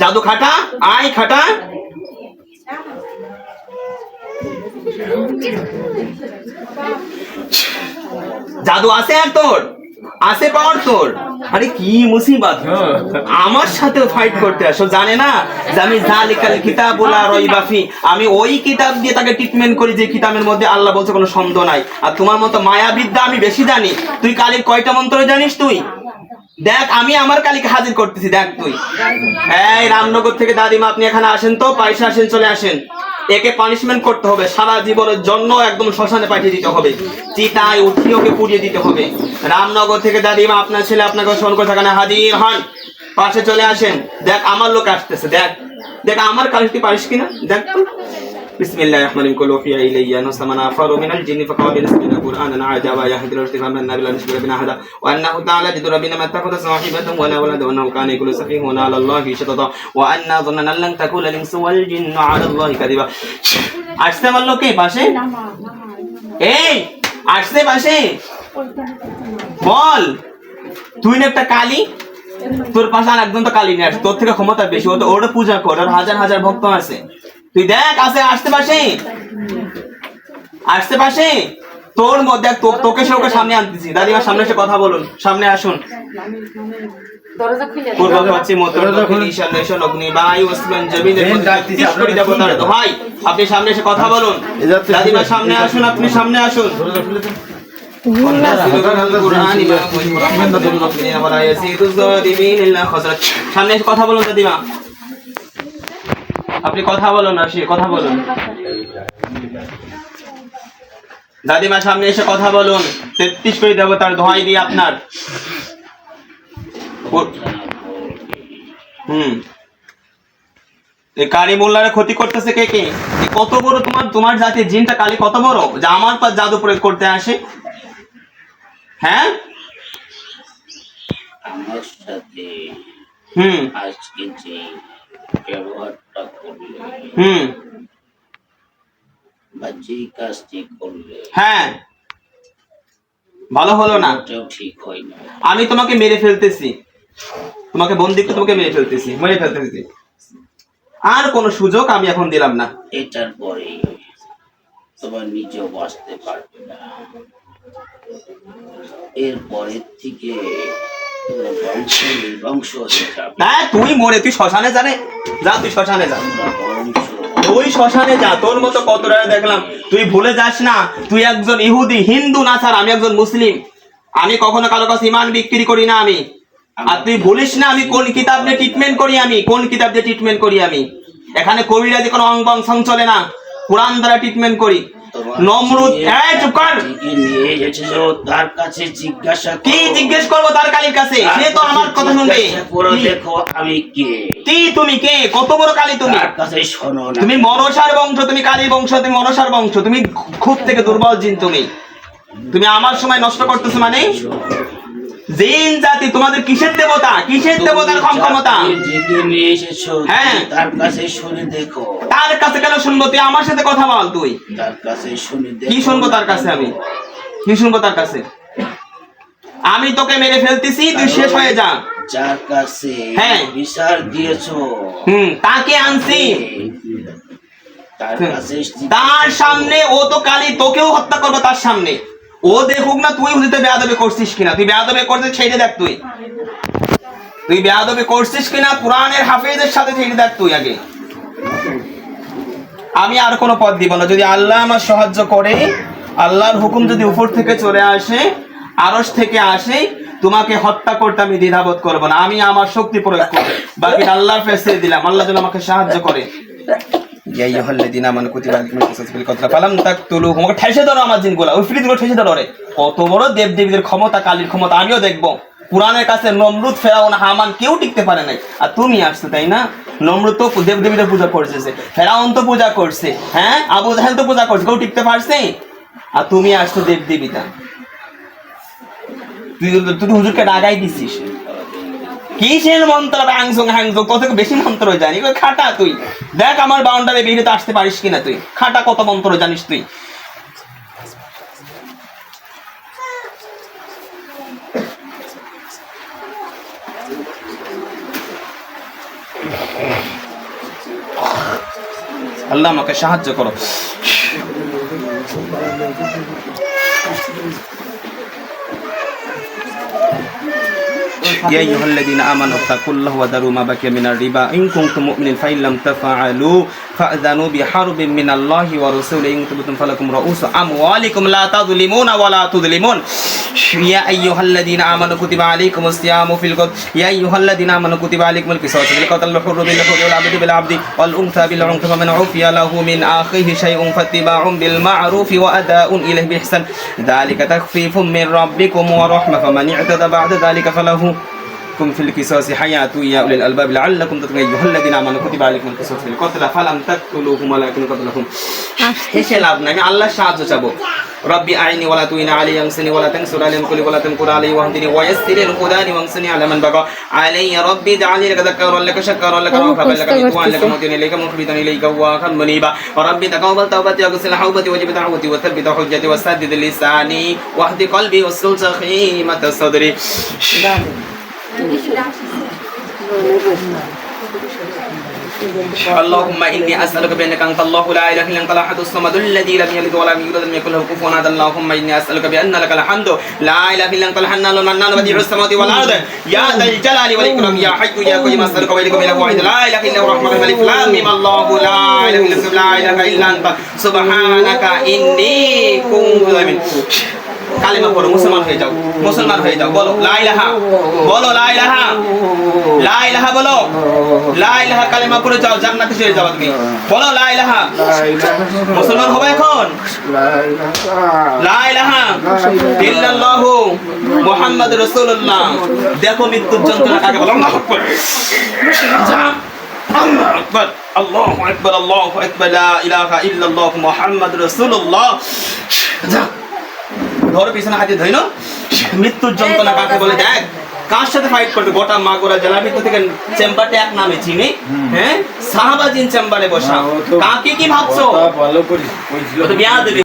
জাদু খাটা আয় খাটা। জাদু আছে আর তোর? আছে পাওয়ার তোর। আরে কি মুসিবত। আমার সাথে ফাইট করতে আসো, জানে না? যে আমি যা লেখা জালিকাল কিতাবুলা রইবাফি আমি ওই কিতাব দিয়ে তাকে ট্রিটমেন্ট করি যে কিতাবের মধ্যে আল্লাহ বলছে কোনো সন্দেহ নাই। আর তোমার মতো মায়াবিদ্যা আমি বেশি জানি। তুই কালির কয়টা মন্ত্র জানিস তুই? দেখ, আমি আমার কালীকে হাজির করতেছি, দেখ তুই। এই রামনগর থেকে দাদিমা, আপনি এখানে আসেন তো, পয়সা আসেন, চলে আসেন। একে পানিশমেন্ট করতে হবে, সারা জীবনের জন্য একদম শ্মশানে পাঠিয়ে দিতে হবে। চিতায় উঠিয়ে ওকে পুড়িয়ে দিতে হবে। রামনগর থেকে দাদিমা, আপনার ছেলে আপনাকে স্মরণ করে থাকেন হাজির হন। পাশে চলে আসেন। দেখ, আমার লোক আসতেছে, দেখ। দেখ, আমার কালী তুই পারিস কিনা? দেখ। তো بسم الله الرحمن الرحيم كل وحي إلي أنه سمنا أفر من الجن فقال نسمنا قرآنا عجبا يهدي الرشد فمن بلا نشبه بنا هذا وأنه تعالى جد ربنا ما اتخذ صاحبة ولا ولد وأنه كان يقول سفيه على الله شططا وأنا ظننا أن لن تكون الإنس والجن على الله كذبا আসতে আমার লোকে পাশে এই আসতে পাশে বল তুই না একটা কালী তোর পাশে আর একদম তো কালী নিয়ে আসে তোর থেকে ক্ষমতা বেশি ও তো ওটা পূজা কর ওর হাজার হাজার ভক্ত আছে তুই দেখ আসে আসতে পাশে আসতে পাশে তোর মধ্যে তোকে সে ওকে সামনে আনতেছি। দাদিমার সামনে এসে কথা বলুন। সামনে আসুন। ভাই আপনি সামনে এসে কথা বলুন। দাদিমার সামনে আসুন আপনি সামনে আসুন। সামনে এসে কথা বলুন দাদিমা আপনি কথা বলুন আসি কথা বলুন। দাদিমা সামনে এসে কথা বলুন। তেত্রিশ কোটি দেবতার দোহাই দিয়ে আপনার। হুম। এই কালী মোল্লারে ক্ষতি করতেছে কে কে? কত বড় তোমার তোমার জাতির জিনটা কালী কত বড়? যে আমার পর জাদু প্রয়োগ করতে আসে। হ্যাঁ? হুম। আজকে যে করলে হুম। বা যে কাজটি করলে হ্যাঁ। ভালো হলো না। ঠিক হয় না। আমি তোমাকে মেরে ফেলতেছি। তোমাকে বন্দি তোমাকে মেরে ফেলতেছি মেরে ফেলতেছি। আর কোনো সুযোগ আমি এখন দিলাম না। এটার পরে তোমার নিজেও বাঁচতে পারবে না। এরপরের থেকে হয়ে হ্যাঁ তুই মরে, তুই শ্মশানে জানে যা, তুই শ্মশানে যা। ওই শ্মশানে যা, তোর মতো দেখলাম। তুই ভুলে যাস না, তুই একজন ইহুদি, হিন্দু না স্যার, আমি একজন মুসলিম। আমি কখনো কারও কাছে ইমান বিক্রি করি না আমি। আর তুই ভুলিস না, আমি কোন কিতাব দিয়ে ট্রিটমেন্ট করি আমি, কোন কিতাব দিয়ে ট্রিটমেন্ট করি আমি। এখানে কবিরাজি কোনো অঙ্গ অংশং চলে না, কোরআন দ্বারা ট্রিটমেন্ট করি। নমরুদ এই চুপ কর। নিয়ে তার কাছে জিজ্ঞাসা কি জিজ্ঞেস করব তার কালীর কাছে? সে তো আমার কথা শুনবে। দেখো আমি কে। কি তুমি কে? কত বড় কালী তুমি? তার কাছে শোনো না। তুমি মনসার বংশ তুমি কালী বংশ তুমি মনসার বংশ তুমি খুব থেকে দুর্বল জিন তুমি। তুমি আমার সময় নষ্ট করতেছো মানে? জিন জাতি তোমাদের কিসের দেবতা? কিসের দেবতার ক্ষম ক্ষমতা? হ্যাঁ। তার কাছে শুনে দেখো। তার কাছে কেন শুনব? তুই আমার সাথে কথা বল তুই। তার কাছে শুনে কি শুনব তার কাছে আমি? কি শুনব তার কাছে? আমি তোকে মেরে ফেলতেছি তুই শেষ হয়ে যা। যার কাছে হ্যাঁ। বিচার দিয়েছ। হুম তাকে আনছি। তার সামনে ও তো কালী তোকেও হত্যা করবে তার সামনে। ও দেখুক না তুই হুদিতে বেয়াদবে করছিস কিনা। তুই বেয়াদবে করছিস ছেড়ে দেখ তুই। তুই বেয়াদবে করছিস কিনা? কোরআনের হাফেজের সাথে ছেড়ে দেখ তুই আগে। আমি আর কোনো পথ দিব না। যদি আল্লাহ আমার সাহায্য করে, আল্লাহর হুকুম যদি উপর থেকে চলে আসে আরস থেকে আসে, তোমাকে হত্যা করতে আমি দ্বিধাবোধ করব না। আমি আমার শক্তি প্রয়োগ করব। বাকি আল্লাহর ফেসে দিলাম, আল্লাহ যেন আমাকে সাহায্য করে। কত বড় দেব দেবীদের ক্ষমতা, কালীর ক্ষমতা, আমিও দেখব। কোরআনের কাছে নমরুদ, ফেরাউন, হামান কেউ টিকতে পারে নাই। আর তুমি আসছো, তাই না? নমরুদ তো দেব দেবীদের পূজা করছে। ফেরাউন তো পূজা করছে হ্যাঁ? আবু জাহেল তো পূজা করছে, কেউ টিকতে পারছে? আর তুমি আসছো দেব দেবীটা তুই তুই হুজুরকে ডাগাই দিছিস। কিসের মন্ত্র? ব্যাংসং হ্যাংসং কত বেশি মন্ত্র জানি। খাটা তুই। দেখ আমার বাউন্ডারি বেরিয়ে আসতে পারিস কিনা তুই। খাটা কত মন্ত্র জানিস তুই? আল্লাহ আমাকে সাহায্য করো يا أيها الذين آمنوا اتقوا الله وذروا ما بقي من الربا إن كنتم مؤمنين فإن لم تفعلوا فأذنوا بحرب من الله ورسوله إن تبتم فلكم رؤوس أموالكم لا تظلمون ولا تظلمون يا أيها الذين آمنوا كتب عليكم الصيام في القتل يا أيها الذين آمنوا كتب عليكم القصاص في القتل الحر بالحر والعبد بالعبد والأنثى بالأنثى فمن عفي له من أخيه شيء فاتباع بالمعروف وأداء إليه بإحسان ذلك تخفيف من ربكم ورحمة فمن اعتدى بعد ذلك فله لكم في القصاص حياة يا أولي الألباب لعلكم تتغيوا هل الذين آمنوا كتب عليكم القصاص في القتلى فلم تقتلوهم ولكن قتلهم إيش لعب نعم الله شاهد جابو ربي أعيني ولا تؤين علي أنسني ولا تنسر علي مقلي ولا تنكر علي وهدني ويسر الخداني وانسني على من بقى علي ربي دعني لك ذكر لك شكر لك وقف لك إطوان لك مدين إليك مخبتا إليك وقف منيبا. ربي تقوبل توبتي وقسل حوبتي وجب دعوتي وثبت حجتي وسدد لساني واهد قلبي وصل سخيمة صدري. اللهم إني أسألك بأنك أنت الله لا إله إلا أنت الاحد الصمد الذي لم يلد ولم يولد ولم يكن له كفوا أحد. اللهم إني أسألك بأن لك الحمد. لا إله إلا أنت الحنان المنان بديع السماوات والأرض. يا ذا الجلال والإكرام يا حي يا قيوم. أسألك ويلك اله واحد. لا إله إلا هو الرحمن الرحيم. لا ميم الله لا إله إلا أنت لا إله إلا أنت. سبحانك إني كنت من কালেমা পড়ো, মুসলমান হয়ে যাও, মুসলমান হয়ে যাও, বলো, লা ইলাহা, বলো, লা ইলাহা লা ইলাহা বলো, লা ইলাহা কালেমা পড়ে যাও, জান্নাতে চলে যাও তুমি। বলো, লা ইলাহা। মুসলমান হবে এখন? লা ইলাহা ইল্লাল্লাহু মুহাম্মদ রাসূলুল্লাহ। দেখো মৃত্যুর যন্ত্রণা কাকে বলো, আল্লাহু আকবার। আল্লাহু আকবার আল্লাহু আকবার আল্লাহু আকবার, লা ইলাহা ইল্লাল্লাহ মুহাম্মদ রাসূলুল্লাহ। যা ধরো পিছনে হাতে ধইনো মৃত্যুর যন্ত্রণা কাকে বলে? দেখ কার সাথে ফাইট করবে? গোটা মাগুরা জেলার ভিতর থেকে চেম্বারটা এক নামে চিনি। হ্যাঁ? সাহাবাজিন চেম্বারে বসা। কাকে কি ভাবছ? ভালো করে তো বিয়া দেবে।